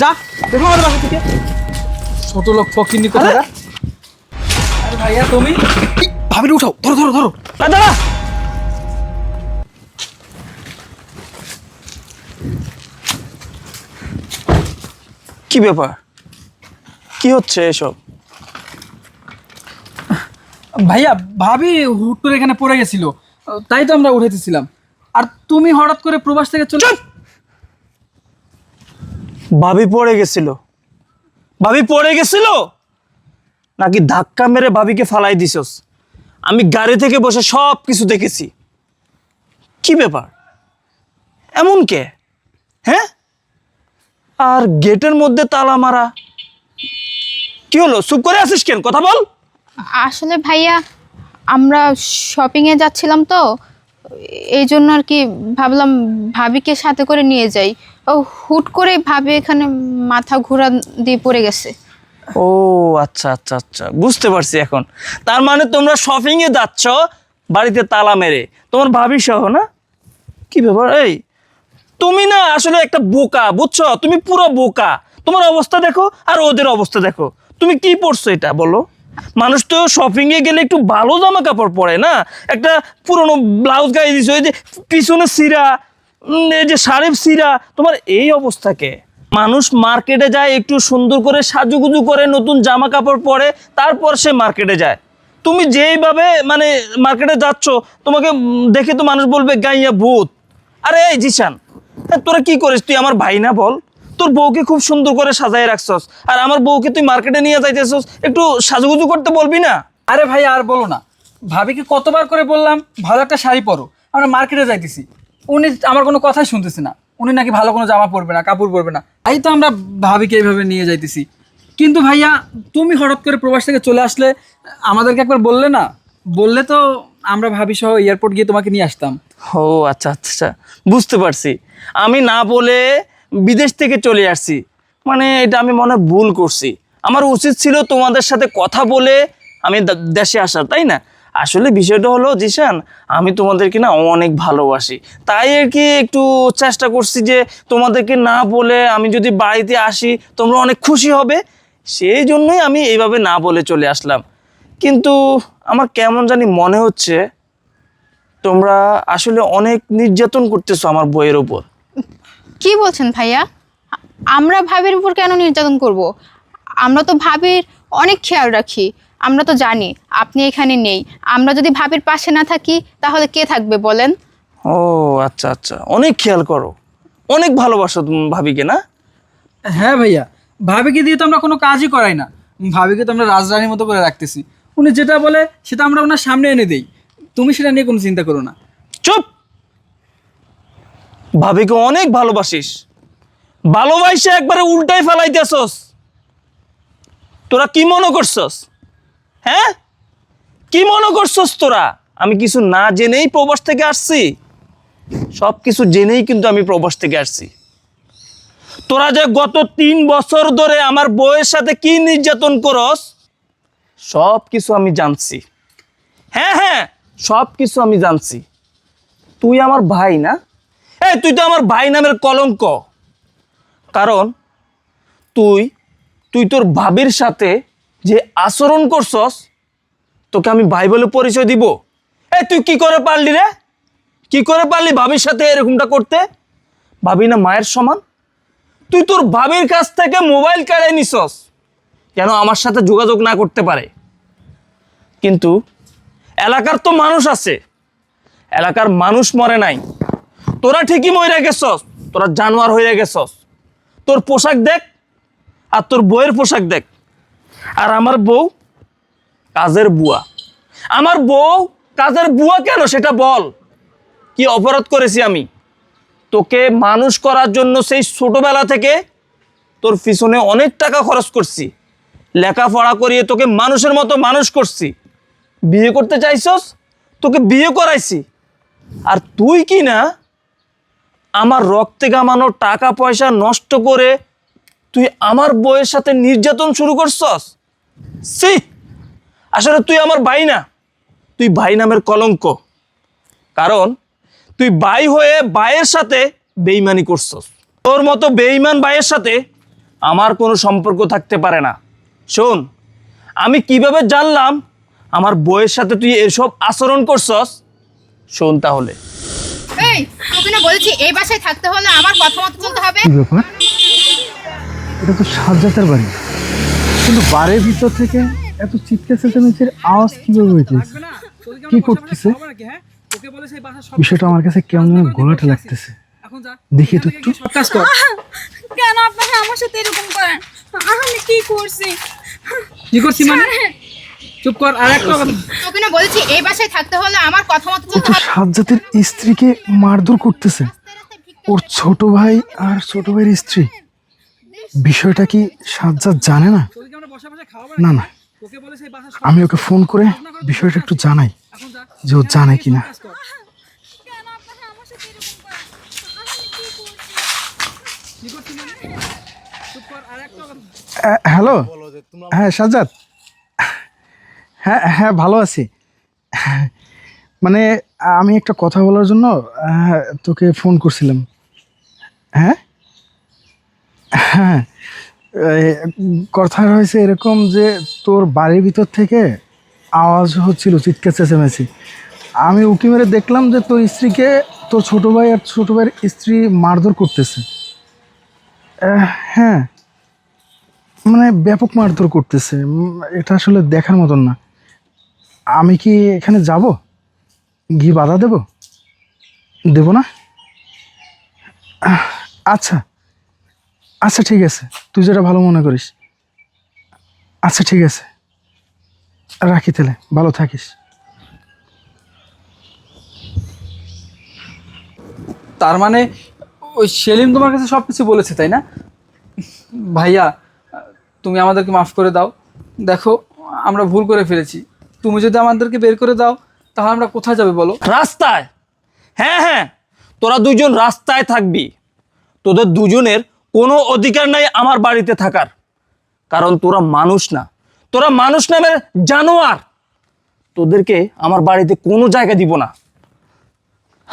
যা দেখো আমাদের বাসা থেকে। ছোট লোক ফকিনি কোথায় আরে ভাইয়া তুমি? ভাবির উঠাও। ধরো ধরো ধরো। না দাঁড়া। কি ব্যাপার? কি হচ্ছে এসব? ভাইয়া ভাবি হুট করে এখানে পড়ে গেছিল। তাই তো আমরা উঠেতেছিলাম আর তুমি হঠাৎ করে প্রবাস থেকে চলে! ভাবি পড়ে গেছিল। ভাবি পড়ে গেছিল? নাকি ধাক্কা মেরে ভাবিকে ফালাই দিছস? আমি গাড়ি থেকে বসে সব কিছু দেখেছি। কি ব্যাপার? এমন কে? হ্যাঁ? আর গেটের মধ্যে তালা মারা। কি হলো? চুপ করে আছিস কেন? কথা বল। আসলে ভাইয়া, আমরা শপিংয়ে যাচ্ছিলাম তো। এই জন্য আর কি ভাবলাম ভাবিকে সাথে করে নিয়ে যাই। ও হুট করে ভাবি এখানে মাথা ঘোরা দিয়ে পড়ে গেছে। ও আচ্ছা আচ্ছা আচ্ছা। বুঝতে পারছি এখন। তার মানে তোমরা শপিং এ যাচ্ছ, বাড়িতে তালা মেরে। তোমার ভাবি সহ, না? কি ব্যাপার? এই, তুমি না আসলে একটা বোকা, বুঝছ? তুমি পুরো বোকা। তোমার অবস্থা দেখো আর ওদের অবস্থা দেখো। তুমি কি পড়ছো এটা, বলো? মানুষ তো শপিং এ গেলে একটু ভালো জামা কাপড় পরে, না? একটা পুরনো ব্লাউজ গায়ে দিছো ওই যে পিছনে সিরা এই যে শাড়ির সিরা তোমার এই অবস্থাকে মানুষ মার্কেটে যায়, একটু সুন্দর করে সাজুগুজু করে, নতুন জামা কাপড় পরে, তারপর সে মার্কেটে যায়। তুমি যেইভাবে মানে মার্কেটে যাচ্ছ, তোমাকে দেখে তো মানুষ বলবে, গাইয়া ভূত। আরে, এই জিশান তোরা কি করিস? তুই আমার ভাই না বল? তোর বউকে খুব সুন্দর করে সাজায় রাখছস। আর আমার বউকে তুই মার্কেটে নিয়ে যাইতেছস একটু সাজুগুজু করতে বলবি না? আরে ভাই আর বলো না। ভাবিকে কতবার করে বললাম ভালো একটা শাড়ি পরো। আমরা মার্কেটে যাইতেছি। উনি আমার কোনো কথাই শুনতেছে না। উনি নাকি ভালো কোনো জামা পরবে না কাপড় পরবে না। তাই তো আমরা ভাবিকে এইভাবে নিয়ে যাইতেছি। কিন্তু ভাইয়া তুমি হঠাৎ করে প্রবাস থেকে চলে আসলে আমাদেরকে একবার বললে না? বললে তো আমরা ভাবি সহ এয়ারপোর্ট গিয়ে তোমাকে নিয়ে আসতাম। ও আচ্ছা আচ্ছা বুঝতে পারছি। আমি না বলে বিদেশ থেকে চলে আসছি। মানে এটা আমি মনে ভুল করছি। আমার উচিত ছিল তোমাদের সাথে কথা বলে আমি দেশে আসার, তাই না? আসলে বিষয়টা হলো, জিশান, আমি তোমাদেরকে না অনেক ভালোবাসি। তাই আর কি একটু চেষ্টা করছি যে তোমাদেরকে না বলে আমি যদি বাড়িতে আসি, তোমরা অনেক খুশি হবে। সেই জন্যই আমি এইভাবে না বলে চলে আসলাম। কিন্তু আমার কেমন জানি মনে হচ্ছে, তোমরা আসলে অনেক নির্যাতন করতেছো আমার বইয়ের উপর। কি বলছেন ভাইয়া? আমরা ভাবির উপর কেন নির্যাতন করব। আমরা তো ভাবির অনেক খেয়াল রাখি আমরা তো জানি আপনি এখানে নেই। আমরা যদি ভাবির পাশে না থাকি তাহলে কে থাকবে বলেন? ও আচ্ছা আচ্ছা। অনেক খেয়াল করো। অনেক ভালোবাসো তুমি ভাবিকে না? হ্যাঁ ভাইয়া ভাবিকে দিয়ে তো আমরা কোনো কাজই করাই না। ভাবিকে তো আমরা রাজরানীর মতো করে রাখতেছি। উনি যেটা বলে সেটা আমরা ওনার সামনে এনে দেই। তুমি সেটা নিয়ে কোনো চিন্তা করো না। চুপ! ভাবিকে অনেক ভালোবাসিস। ভালোবাসে একবারে উল্টাই ফেলাইতেছস। তোরা কি মনে করছস? হ্যাঁ? কি মনে করছস তোরা? আমি কিছু না জেনেই প্রবাস থেকে আসছি। সব কিছু জেনেই কিন্তু আমি প্রবাস থেকে আসছি। তোরা যে গত তিন বছর ধরে আমার বউয়ের সাথে কি নির্যাতন করস, সব কিছু আমি জানছি। হ্যাঁ হ্যাঁ সব কিছু আমি জানছি। তুই আমার ভাই না? এই, তুই তো আমার ভাই নামের কলঙ্ক। কারণ তুই তুই তোর ভাবির সাথে যে আচরণ করছস, তোকে আমি ভাই বলে পরিচয় দিব। এই, তুই কি করে পারলি রে? কি করে পারলি ভাবির সাথে এরকমটা করতে? ভাবি না মায়ের সমান? তুই তোর ভাবির কাছ থেকে মোবাইল কেড়ে নিছস, যেন আমার সাথে যোগাযোগ না করতে পারে। কিন্তু এলাকার তো মানুষ আছে। এলাকার মানুষ মরে নাই। তোরা ঠিকই মরে গেছস, তোরা জানোয়ার হয়ে গেছস। তোর পোশাক দেখ আর তোর বউয়ের পোশাক দেখ। আর আমার বউ কাজের বুয়া। আমার বউ কাজের বুয়া কেন সেটা বল। কি অপরাধ করেছি আমি? তোকে মানুষ করার জন্য সেই ছোটবেলা থেকে তোর পিছনে অনেক টাকা খরচ করছি। লেখাপড়া করিয়ে তোকে মানুষের মতো মানুষ করছি। বিয়ে করতে চাইছস? তোকে বিয়ে করাইছি। আর তুই কি না আমার রক্তে কামানো টাকা পয়সা নষ্ট করে তুই আমার বইয়ের সাথে নির্যাতন শুরু করছস? সি আসলে তুই আমার ভাই না। তুই ভাই নামের কলঙ্ক। কারণ তুই ভাই হয়ে ভাইয়ের সাথে বেইমানি করছস। তোর মতো বেইমান ভাইয়ের সাথে আমার কোনো সম্পর্ক থাকতে পারে না। শোন, আমি কীভাবে জানলাম আমার বইয়ের সাথে তুই এসব আচরণ করছস? শোন তাহলে। এই তোকে না বলেছি এই বাসায় থাকতে হলে আমার কথা মতো চলতে হবে। কি ব্যাপার? এটা তো সাজ্জাতের বাড়ি। কিন্তু বাড়ির ভিতর থেকে এত চিৎকার চেঁচামেচির আওয়াজ কীভাবে হইতেছে কি করতেছে? বিষয়টা আমার কাছে কেমন যেন গোলাটা লাগতেছে। দেখি তো একটু। কাজ কর। কেন আপনারা আমার সাথে এরকম করেন? আমি কি করছি? কি করছি মানে? চুপ কর আর একটা কথা তোকে না বলেছি এই বাসায় থাকতে হলে আমার কথা মতো চলতে হবে। সাজ্জাতের স্ত্রীকে মারধর করতেছে। ওর ছোট ভাই আর ছোট ভাইয়ের স্ত্রী। বিষয়টা কি সাজ্জাদ জানে না? তোদেরকে আমরা বসে বসে খাওয়াবো না না। আমি ওকে ফোন করে বিষয়টা একটু জানাই যে। ও জানে কিনা। মানে? হ্যালো? হ্যাঁ সাজ্জাদ। হ্যাঁ হ্যাঁ ভালো আছি। মানে আমি একটা কথা বলার জন্য আহ, তোকে ফোন করছিলাম। হ্যাঁ? হ্যাঁ কথা হয়েছে এরকম যে তোর বাড়ির ভিতর থেকে আওয়াজ হচ্ছিল চিৎকার চেঁচামেচি। আমি উকি মেরে দেখলাম যে তোর স্ত্রীকে তোর ছোটো ভাই আর ছোটো ভাইয়ের স্ত্রী মারধর করতেছে। হ্যাঁ। মানে ব্যাপক মারধর করতেছে। এটা আসলে দেখার মতন না। আমি কি এখানে যাব? গিয়ে বাধা দেব? দেব না? আচ্ছা। আচ্ছা ঠিক আছে। তুই যেটা ভালো মনে করিস। আচ্ছা ঠিক আছে। রাখি তাহলে। ভালো থাকিস। তার মানে ওই সেলিম তোমার কাছে সব কিছু বলেছে, তাই না? ভাইয়া, তুমি আমাদেরকে মাফ করে দাও। দেখো, আমরা ভুল করে ফেলেছি। তুমি যদি আমাদেরকে বের করে দাও, তাহলে আমরা কোথায় যাবে বলো? রাস্তায়। হ্যাঁ হ্যাঁ। তোরা দুজন রাস্তায় থাকবি। তোদের দুজনের কোনো অধিকার নাই আমার বাড়িতে থাকার। কারণ তোরা মানুষ না। তোরা মানুষ নামের জানোয়ার। তোদেরকে আমার বাড়িতে কোনো জায়গা দিব না।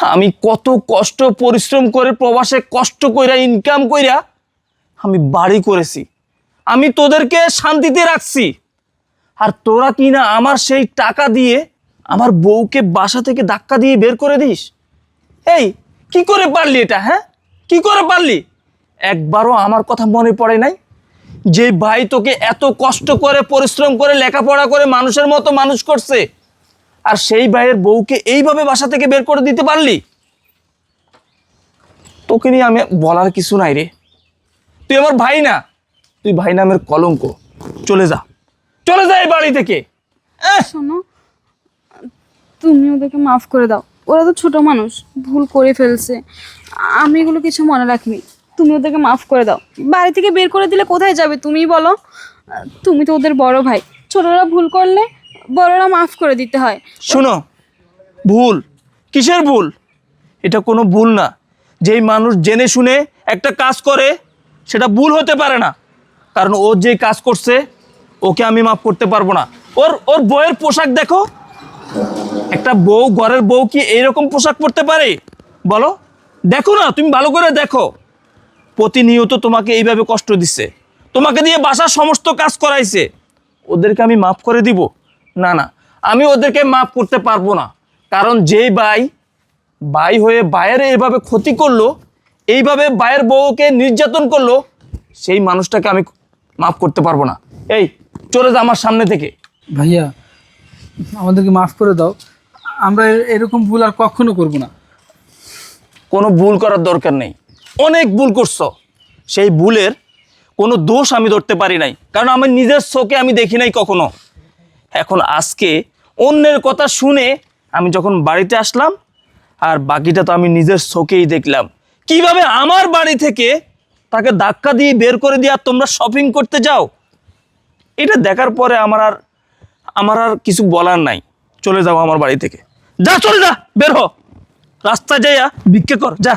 আমি কত কষ্ট, পরিশ্রম করে, প্রবাসে কষ্ট কইরা ইনকাম কইরা আমি বাড়ি করেছি। আমি তোদেরকে শান্তিতে রাখছি। আর তোরা কি না আমার সেই টাকা দিয়ে আমার বউকে বাসা থেকে ধাক্কা দিয়ে বের করে দিস? এই, কি করে পারলি এটা হ্যাঁ? কি করে পারলি? একবারও আমার কথা মনে পড়ে নাই। যে ভাই তোকে এত কষ্ট করে, পরিশ্রম করে, লেখাপড়া করে মানুষের মতো মানুষ করছে, আর সেই ভাইয়ের বউকে এইভাবে বাসা থেকে বের করে দিতে পারলি? তোকে নিয়ে আমি বলার কিছু নাই রে। তুই আমার ভাই না, তুই ভাই নামের কলঙ্ক। চলে যা। চলে যা এই বাড়ি থেকে। শোনো তুমি ওদেরকে মাফ করে দাও। ওরা তো ছোট মানুষ ভুল করে ফেলছে। আমি এগুলো কিছু মনে রাখিনি। তুমি ওদেরকে মাফ করে দাও। বাড়ি থেকে বের করে দিলে কোথায় যাবে তুমি বলো? তুমি তো ওদের বড় ভাই। ছোটরা ভুল করলে বড়রা মাফ করে দিতে হয়। শোনো ভুল। কিসের ভুল? এটা কোনো ভুল না। যেই মানুষ জেনে শুনে একটা কাজ করে সেটা ভুল হতে পারে না। কারণ ও যে কাজ করছে ওকে আমি মাফ করতে পারব না। ওর ওর বউয়ের পোশাক দেখো। একটা বউ, ঘরের বউ কি এইরকম পোশাক পরতে পারে? বলো। দেখো না, তুমি ভালো করে দেখো। প্রতিনিয়ত তোমাকে এইভাবে কষ্ট দিচ্ছে। তোমাকে দিয়ে বাসার সমস্ত কাজ করাইছে। ওদেরকে আমি মাফ করে দিব? না না। আমি ওদেরকে মাফ করতে পারব না। কারণ যেই ভাই ভাই হয়ে ভাইয়ের এইভাবে ক্ষতি করল, এইভাবে ভাইয়ের বউকে নির্যাতন করল, সেই মানুষটাকে আমি মাফ করতে পারব না। এই চলে যা আমার সামনে থেকে। ভাইয়া আমাদেরকে মাফ করে দাও। আমরা এরকম ভুল আর কখনো করব না। কোনো ভুল করার দরকার নেই। অনেক ভুল করছ। সেই ভুলের কোনো দোষ আমি ধরতে পারি নাই। কারণ আমার নিজের চোখে আমি দেখি নাই কখনো। এখন আজকে অন্যের কথা শুনে আমি যখন বাড়িতে আসলাম আর বাকিটা তো আমি নিজের চোখেই দেখলাম। কীভাবে আমার বাড়ি থেকে তাকে ধাক্কা দিয়ে বের করে দিয়ে আর তোমরা শপিং করতে যাও? এটা দেখার পরে আমার আর আমার আর কিছু বলার নাই। চলে যাও আমার বাড়ি থেকে। যা, চলে যা, বের হ। রাস্তা যাইয়া ভিক্ষে কর, যা।